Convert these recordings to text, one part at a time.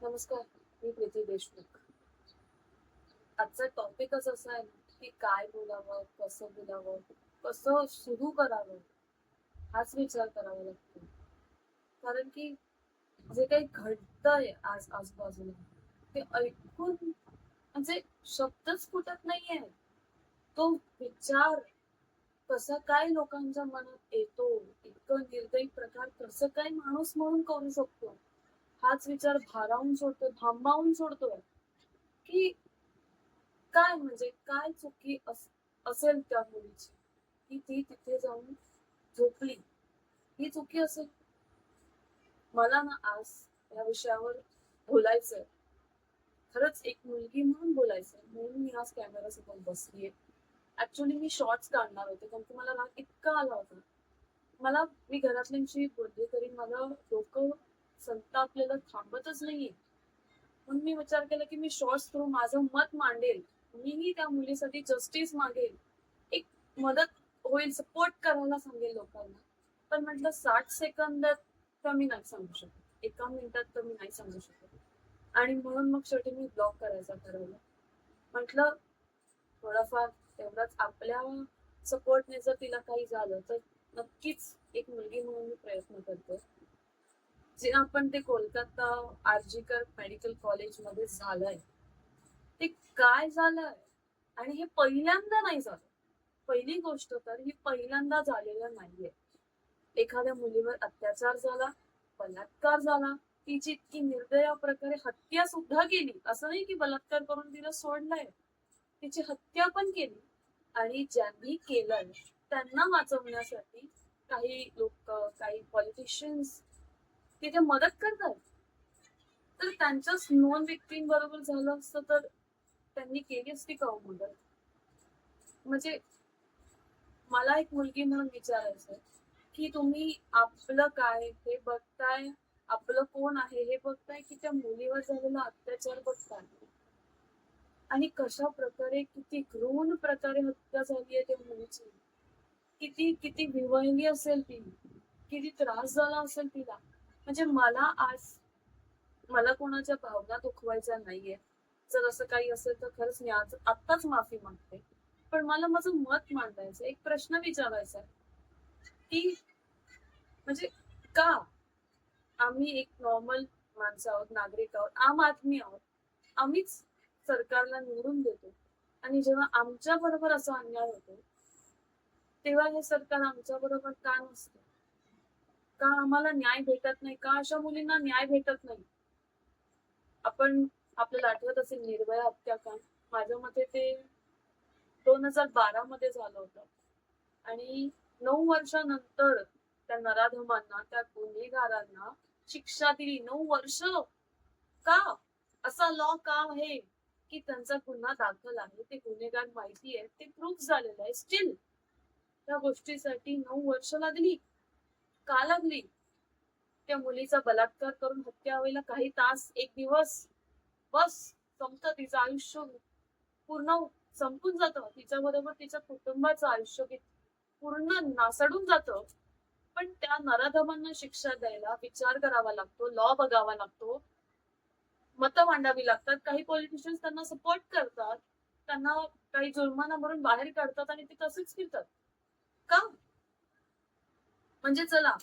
नमस्कार मी प्रीती देशमुख. आजचा टॉपिकच असा आहे ना की काय बोलावं कसं बोलावं कसं सुरू करावं हाच विचार करावा लागतो. कारण की जे काही घडतंय आज आजूबाजूला ते ऐकून म्हणजे शब्दच फुटत नाहीये. तो विचार कसा काय लोकांच्या मनात येतो इतकं निर्दयी प्रकार कसं काय माणूस म्हणून करू शकतो? हाच विचार भारावून सोडतो थांबावून सोडतोय. की काय म्हणजे काय चुकी अस- असेल त्या मुलीची? की ती तिथे जाऊन झोपली. ही चुकी असेल. मला ना आज या विषयावर बोलायचंय. खरंच एक मुलगी म्हणून बोलायचंय. म्हणून मी आज कॅमेरा समोर बसलीये. ऍक्च्युली मी शॉर्ट्स काढणार होते. कारण की मला राग इतका आला होता. मला मी घरातल्यांशी बोलले तरी मला डोकं संतापलेलं थांबतच नाहीये. म्हणून मी विचार केला की मी शॉर्ट्स थ्रू माझं मत मांडेल. मीही त्या मुलीसाठी जस्टिस मागेल. एक मदत होईल सपोर्ट करायला सांगेल लोकांना. पण म्हटलं साठ सेकंदात तर मी नाही सांगू शकत. एका मिनिटात तर मी नाही सांगू शकत. आणि म्हणून मग शेवटी मी ब्लॉग करायचा ठरवलं. म्हटलं थोडाफार तेवढाच आपल्या सपोर्टने जर तिला काही झालं तर नक्कीच एक मुलगी म्हणून मी प्रयत्न करते. जे आपण ते कोलकाता आर्जिकर मेडिकल कॉलेजमध्ये झालंय ते काय झालंय? आणि हे पहिल्यांदा नाही झालं. पहिली गोष्ट तर ही पहिल्यांदा झालेलं नाहीये. एखाद्या मुलीवर अत्याचार झाला बलात्कार झाला तिची इतकी निर्दया प्रकारे हत्या सुद्धा केली असं नाही की बलात्कार करून तिला सोडलंय. तिची हत्या पण केली. आणि ज्यांनी केलंय त्यांना वाचवण्यासाठी काही लोक काही पॉलिटिशियन्स तिथे मदत करतात तर त्यांच्याच नॉन व्यक्तींबरोबर झालं असतं तर त्यांनी केली असती का हो मदत? म्हणजे मला एक मुलगी म्हणून विचारायचं की तुम्ही आपलं काय हे बघताय आपलं कोण आहे हे बघताय की त्या मुलीवर झालेला अत्याचार बघताय? आणि कशा प्रकारे किती घृण प्रकारे हत्या झाली आहे त्या मुलीची? किती किती विवळली असेल ती? किती त्रास झाला असेल तिला? म्हणजे मला आज मला कोणाच्या भावना दुखवायच्या नाहीये. जर असं काही असेल तर खरंच मी आज आत्ताच माफी मागते. पण मला माझं मत मांडायचं एक प्रश्न विचारायचा आहे की म्हणजे का आम्ही एक नॉर्मल माणसं आहोत नागरिक आहोत आम आदमी आहोत आम्हीच सरकारला निवडून देतो. आणि जेव्हा आमच्या बरोबर असा अन्याय होतो तेव्हा हे सरकार आमच्या बरोबर का नसतं? का आम्हाला न्याय भेटत नाही? का अशा मुलींना न्याय भेटत नाही? आपण आपल्याला आठवत असेल निर्भया हत्याकांड माझ्या मते ते दोन हजार बारा मध्ये झालं होतं. आणि नऊ वर्षानंतर त्या नराधमांना त्या गुन्हेगारांना शिक्षा दिली. नऊ वर्ष? का? असा लॉ का आहे की त्यांचा गुन्हा दाखल आहे? ते गुन्हेगार माहिती आहे ते प्रूफ झालेलं आहे. स्टील त्या गोष्टीसाठी नऊ वर्ष लागली. का लागली? त्या मुलीचा बलात्कार करून हत्या व्हायला काही तास एक दिवस बस संपतं तिचं आयुष्य पूर्ण संपून जात. तिच्या बरोबर तिच्या कुटुंबाचं आयुष्य पूर्ण नासडून जात. पण त्या नराधमांना शिक्षा द्यायला विचार करावा लागतो लॉ बघावा लागतो. मतं मांडावी लागतात. काही पॉलिटिशियन्स त्यांना सपोर्ट करतात. त्यांना काही जुर्माना भरून बाहेर काढतात आणि ते तसेच फिरतात. का? म्हणजे चला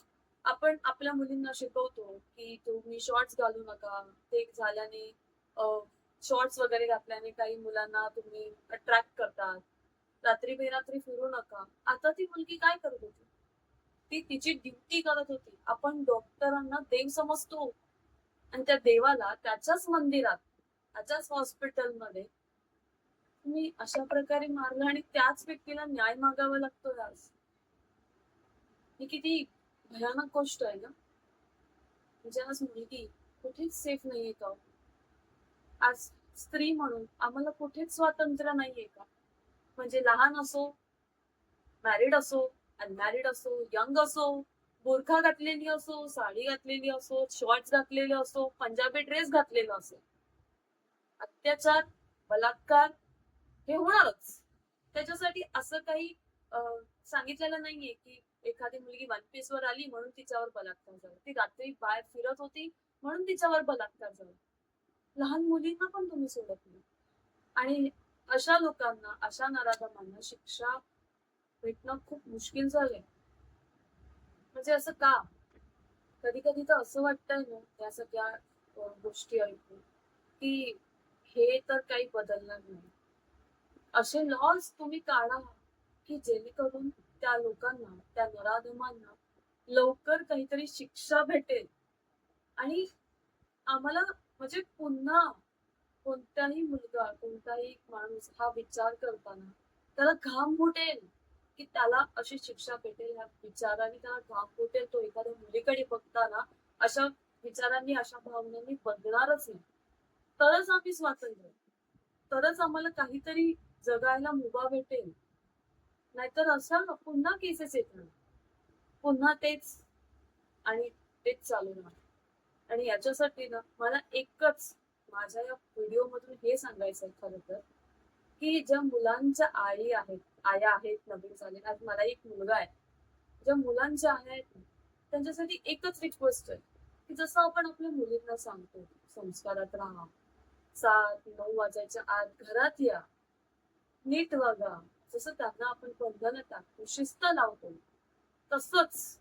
आपण आपल्या मुलींना शिकवतो की तुम्ही शॉर्ट्स घालू नका. ते झाल्याने शॉर्ट्स वगैरे घातल्याने काही मुलांना तुम्ही अट्रॅक्ट करतात. रात्री बेरात्री फिरू नका. आता ती मुलगी काय करत होती? ती तिची ड्युटी करत होती. आपण डॉक्टरांना देव समजतो. आणि त्या देवाला त्याच्याच मंदिरात त्याच्याच हॉस्पिटलमध्ये तुम्ही अशा प्रकारे मारलं आणि त्याच व्यक्तीला न्याय मागावा लागतो आज. ही किती भयानक गोष्ट आहे ना म्हणजे आज मुलगी कुठेच सेफ नाहीये का? आज स्त्री म्हणून आम्हाला कुठेच स्वातंत्र्य नाहीये का? म्हणजे लहान असो मॅरिड असो अनमॅरिड असो यंग असो बुरखा घातलेली असो साडी घातलेली असो शॉर्ट्स घातलेले असो पंजाबी ड्रेस घातलेला असो. अत्याचार बलात्कार हे होणारच. त्याच्यासाठी असं काही सांगितलेलं नाहीये की एखादी मुलगी वन पीस वर आली म्हणून तिच्यावर बलात्कार झाला. ती रात्री बाहेर फिरत होती म्हणून तिच्यावर बलात्कार झाला. लहान मुलींना पण तुम्ही सोडत नाही. आणि अशा लोकांना अशा नराधमांना शिक्षा भेटणं खूप मुश्किल झालंय. म्हणजे असं का? कधी कधी तर असं वाटतंय ना या सगळ्या गोष्टी ऐकून की हे तर काही बदलणार नाही. असे लॉज तुम्ही काढा की जेणेकरून त्या लोकांना त्या नराधमांना लवकर काहीतरी शिक्षा भेटेल. आणि आम्हाला म्हणजे पुन्हा कोणताही मुलगा कोणताही माणूस हा विचार करताना त्याला घाम फुटेल की त्याला अशी शिक्षा भेटेल ह्या विचाराने त्याला घाम फुटेल तो एखाद्या मुलीकडे बघताना अशा विचारांनी अशा भावनांनी बघणारच नाही. तरच आम्ही स्वातंत्र्य. तरच आम्हाला काहीतरी जगायला मुभा भेटेल. नाहीतर असं पुन्हा केसेस येणार पुन्हा तेच आणि तेच चालू राहणार आणि याच्यासाठी ना मला एकच माझ्या या व्हिडिओ मधून हे सांगायचं आहे खरं तर की ज्या मुलांच्या आई आहेत आया आहेत नवीन झालेल्या आज मला एक मुलगा आहे. ज्या मुलांच्या आया आहेत ना, त्यांच्यासाठी एकच रिक्वेस्ट आहे की जसं आपण आपल्या मुलींना सांगतो संस्कारात राहा सात नऊ वाजायच्या आत घरात या नीट वागा जसं त्यांना आपण बंधन टाकतो शिस्त लावतो तसंच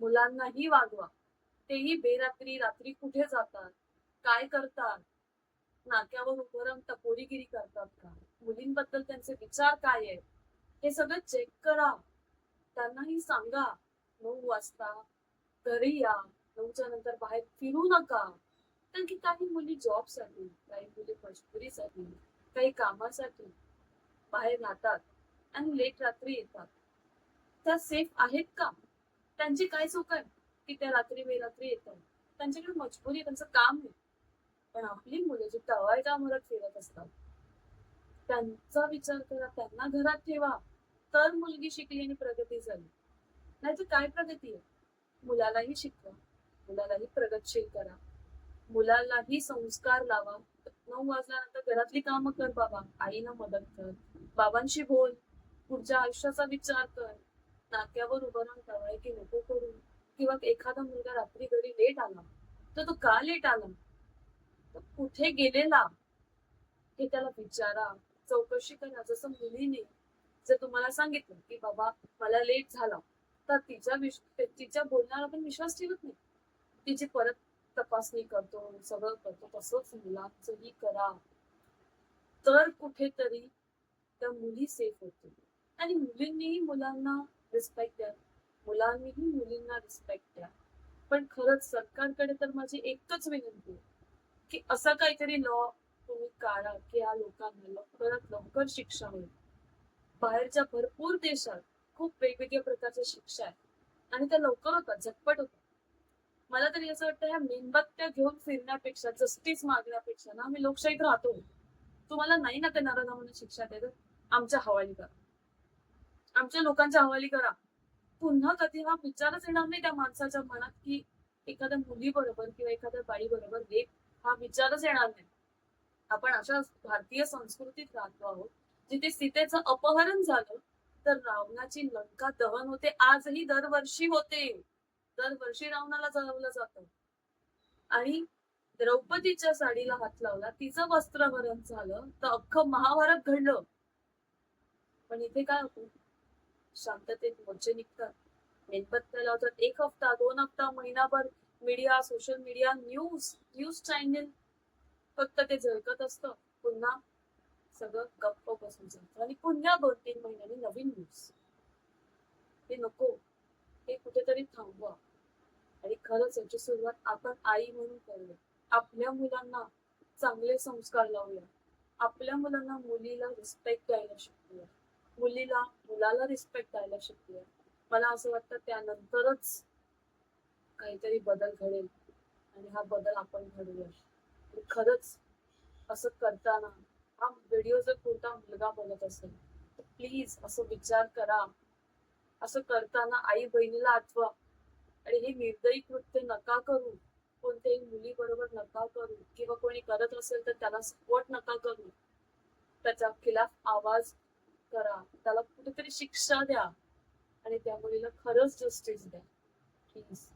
मुलांनाही वागवा. तेही बेरात्री रात्री कुठे जातात काय करतात नाक्यावर उभं राहून टपोरीगिरी करतात का? मुलींबद्दल त्यांचे विचार काय आहेत? हे सगळं चेक करा. त्यांनाही सांगा. नऊ वाजता घरी या. नऊच्या नंतर बाहेर फिरू नका. कारण की काही मुली जॉबसाठी काही मुली मजबुरीसाठी काही कामासाठी बाहेर राहतात आणि लेट रात्री येतात. त्या सेफ आहेत का? त्यांची काय चूक आहे की त्या रात्री बेरात्री येतात? त्यांच्याकडे मजबुरी आहे, त्यांचं काम आहे पण आपली मुलं जी तवाय मरत फिरत असतात त्यांचा विचार करा त्यांना घरात ठेवा. तर मुलगी शिकली आणि प्रगती झाली. नाहीतर काय प्रगती आहे? मुलालाही शिकवा मुलालाही प्रगतशील करा. मुलालाही संस्कार लावा. नऊ वाजल्यानंतर घरातली कामं कर बाबा. आईला मदत कर. बाबांशी बोल. पुढच्या आयुष्याचा विचार कर. नाक्यावर उभं राहून टवाय की नको करू. किंवा एखादा मुलगा रात्री घरी लेट आला तर तो का लेट आला? तर कुठे गेलेला? हे त्याला विचारा. चौकशी करा. जसं मुलीने जर तुम्हाला सांगितलं की बाबा मला लेट झाला तर तिच्या विश तिच्या बोलण्यावर आपण विश्वास ठेवत नाही. तिची परत तपासणी करतो सगळं करतो. तसंच मुलांचंही करा. तर कुठेतरी त्या मुली सेफ होतील आणि मुलींनीही मुलांना रिस्पेक्ट द्या. मुलांनीही मुलींना रिस्पेक्ट द्या. पण खरंच सरकारकडे तर माझी एकच विनंती आहे की असा काहीतरी लॉ तुम्ही काढा की या लोकांना लवकरात लवकर शिक्षा होईल बाहेरच्या भरपूर देशात खूप वेगवेगळ्या प्रकारच्या शिक्षा आहेत. आणि त्या लवकर होतात झटपट होतात. मला तरी असं वाटतं ह्या मेणबत्त्या घेऊन फिरण्यापेक्षा जस्टिस मागण्यापेक्षा ना आम्ही लोकशाहीत राहतो. तुम्हाला नाही ना त्या नराधमांना शिक्षा देतात? आमच्या हवाली करा. आमच्या लोकांच्या हवाली करा. पुन्हा कधी हा विचारच येणार नाही त्या माणसाच्या मनात की एखाद्या मुली बरोबर किंवा एखाद्या बाई बरोबर रेप हा विचारच येणार नाही. आपण अशा भारतीय संस्कृतीत राहतो आहोत जिथे सीतेचं अपहरण झालं तर रावणाची लंका दहन होते. आजही दरवर्षी होते. दरवर्षी रावणाला जळवलं जात. आणि द्रौपदीच्या साडीला हात लावला तिचं वस्त्रहरण झालं तर अख्खं महाभारत घडलं. पण इथे काय होतं? शांततेत मोर्चे निघतात. मेणबत्त्या लावतात. एक हफ्ता दोन हफ्ता महिनाभर media social media news news channel फक्त ते झळकत असतं. पुन्हा सगळं गप्प बसून जातं आणि पुन्हा दोन तीन महिन्यांनी नवीन न्यूज हे नको. हे कुठेतरी थांबवा. आणि खरंच याची सुरुवात आपण आई म्हणून करूया. आपल्या मुलांना चांगले संस्कार लावूया. आपल्या मुलांना मुलीला रिस्पेक्ट द्यायला शिकूया मुलीला मुलाला रिस्पेक्ट द्यायला शिकले. मला असं वाटतं त्यानंतरच काहीतरी बदल घडेल आणि हा बदल आपण घडूया खरंच असं करताना हा व्हिडिओ जर कोणता मुलगा बघत असेल तर प्लीज असं विचार करा. असं करताना आई बहिणीला आठवा. आणि हे निर्दयी कृत्य नका करू. कोणत्याही मुली बरोबर नका करू. किंवा कोणी करत असेल तर त्याला सपोर्ट नका करू. त्याच्या खिलाफ आवाज करा. त्याला कुठेतरी शिक्षा द्या. आणि त्या मुलीला खरंच जस्टिस द्या. प्लीज